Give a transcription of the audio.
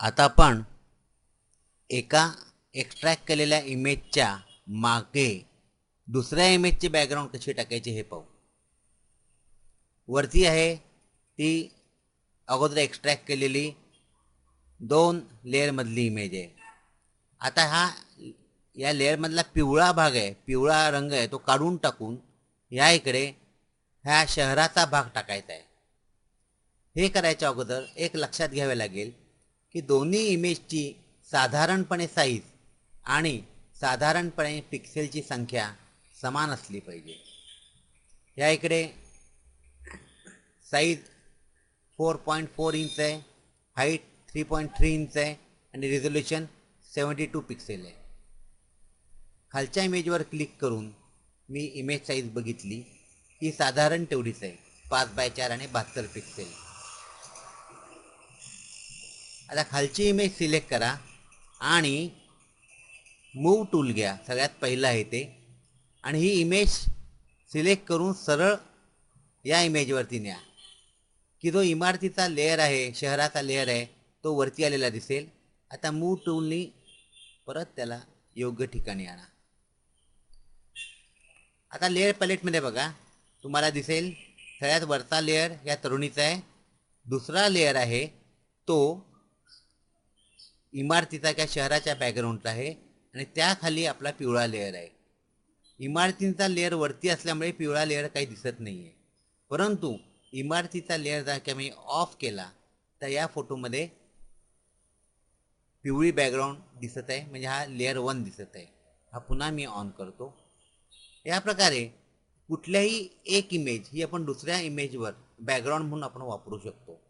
आता आपण एका एक्स्ट्रॅक्ट केलेल्या इमेजच्या मागे दुसऱ्या इमेजची बॅकग्राऊंड कशी टाकायची हे पाहू. वरती आहे ती अगोदर एक्स्ट्रॅक्ट केलेली दोन लेअरमधली इमेज आहे. आता हा या लेअरमधला पिवळा भाग आहे पिवळा रंग आहे तो काढून टाकून या इकडे ह्या शहराचा भाग टाकायचा आहे. हे करायच्या अगोदर एक लक्षात घ्यावे लागेल की दोन्ही इमेजची साधारणपणे साईज आणि साधारणपणे पिक्सेलची संख्या समान असली पाहिजे. या इकडे size four point four inch आहे height three point three inch आहे आणि रिझोल्युशन सेवन्टी टू पिक्सेल आहे. खालच्या इमेजवर क्लिक करून मी इमेज साईज बघितली. ही साधारण तेवढीच आहे पाच बाय चार आणि बहात्तर पिक्सेल आता खालची इमेज सिलेक्ट करा आणि मूव टूल घ्या. सगळ्यात पहिलं आहे ते. आणि ही इमेज सिलेक्ट करून सरळ या इमेजवरती न्या. की जो इमारतीचा लेअर आहे शहराचा लेअर आहे तो वरती आलेला दिसेल. आता मूव टूलनी परत त्याला योग्य ठिकाणी आणा. आता लेअर पॅलेटमध्ये बघा. तुम्हाला दिसेल सगळ्यात वरचा लेअर या तरुणीचा आहे. दुसरा लेअर आहे तो इमारतीचा किंवा शहराच्या बॅकग्राऊंडचा आहे आणि त्याखाली आपला पिवळा लेअर आहे. इमारतींचा लेअर वरती असल्यामुळे पिवळा लेअर काही दिसत नाही आहे परंतु इमारतीचा लेअर जर का मी ऑफ केला तर या फोटोमध्ये पिवळी बॅकग्राऊंड दिसत आहे. म्हणजे हा लेअर वन दिसत आहे. हा पुन्हा मी ऑन करतो. या प्रकारे कुठल्याही एक इमेज ही आपण दुसऱ्या इमेजवर बॅकग्राऊंड म्हणून आपण वापरू शकतो.